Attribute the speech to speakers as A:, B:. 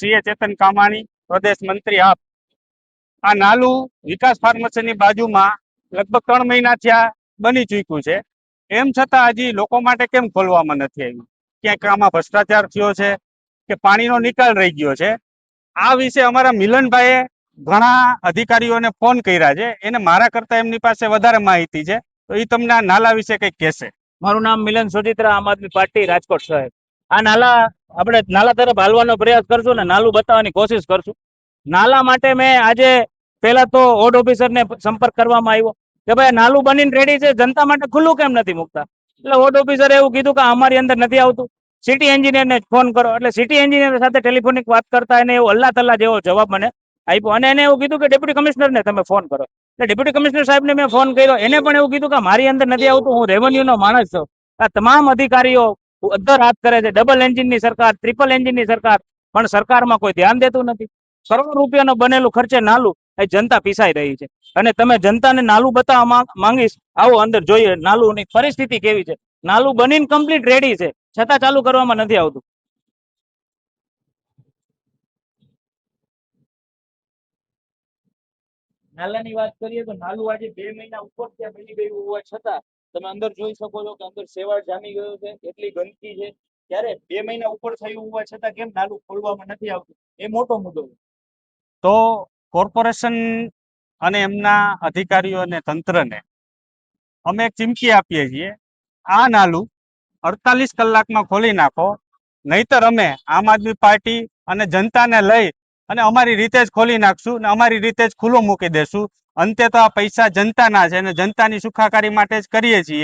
A: CA ચેતન કામાણી, પ્રદેશ મંત્રી આપ. આ નાલું વિકાસ ફાર્મસીની બાજુમાં લગભગ ત્રણ મહિના થયા બની ચૂક્યું છે. એમ છતાં હજી લોકો માટે કેમ ખોલવામાં નથી આવ્યું? ક્યાંક આમાં ભ્રષ્ટાચાર થયો છે કે પાણીનો નિકાલ રહી ગયો છે? આ વિશે અમારા મિલનભાઈએ ઘણા અધિકારીઓને ફોન કર્યા છે. એને મારા કરતા એમની પાસે વધારે માહિતી છે. તો એ તમને આ નાલા વિશે કંઈક કહેશે.
B: મારું નામ મિલન સોજિત્રા આમ આદમી પાર્ટી રાજકોટ સાહેબ. આ નાલા આપણે નાલા તરફ હાલવાનો પ્રયાસ કરશું ને નાલું બતાવવાની કોશિશ કરશું. નાલા માટે મેં આજે પહેલા તો વોર્ડ ઓફિસરને સંપર્ક કરવામાં આવ્યો કે ભાઈ નાલું બનીને રેડી છે, જનતા માટે ખુલ્લું કેમ નથી મૂકતા? એટલે ઓડ ઓફિસરે એવું કીધું કે અમારી અંદર નથી આવતું. સિટી એન્જિનિયરને ફોન કરો. એટલે સિટી એન્જિનિયર સાથે ટેલિફોનિક વાત કરતા એને એવું અલ્લા તલ્લા જેવો જવાબ મને આપ્યો. અને એને એવું કીધું કે ડેપ્યુટી કમિશનરને તમે ફોન કરો. એટલે ડેપ્યુટી કમિશનર સાહેબને મેં ફોન કર્યો. એને પણ એવું કીધું કે મારી અંદર નથી આવતું, હું રેવન્યુનો માણસ છું. આ તમામ અધિકારીઓ અધર હાથ કરે છે. ડબલ એન્જિનની સરકાર ટ્રિપલ એન્જિનની સરકાર. પણ સરકારમાં કોઈ ધ્યાન દેતું નથી. કરોડો રૂપિયાનો બનેલું ખર્ચે નાલું એ જનતા પીસાઈ રહી છે. અને તમે જનતાને નાલું બતાવવા માંગીશ, આવો અંદર જોઈએ નાલુંની પરિસ્થિતિ કેવી છે. નાલું બનીને કમ્પ્લીટ રેડી છે. છતાં ચાલુ કરવામાં નથી આવતું. નાલાની વાત કરીએ તો નાલું આજે બે મહિના ઉપર ત્યાં બની ગયું હોવા છતાં તમે અંદર જોઈ શકો છો કે અંદર સેવાળ જામી ગયો છે, એટલી ગંદકી છે. ત્યારે બે મહિના ઉપર થયું હોવા છતાં કેમ નાલું ખોલવામાં નથી આવતું? એ મોટો મુદ્દો
A: તો કોર્પોરેશન અને એમના અધિકારીઓ અને તંત્રને અમે એક ચીમકી આપીએ છીએ, આ નાલું અડતાલીસ કલાકમાં ખોલી નાખો. નહીતર અમે આમ આદમી પાર્ટી અને જનતાને લઈ અને અમારી રીતે જ ખોલી નાખશું અને અમારી રીતે જ ખુલ્લું મૂકી દેશું. અંતે તો આ પૈસા જનતાના છે અને જનતાની સુખાકારી માટે જ કરીએ છીએ.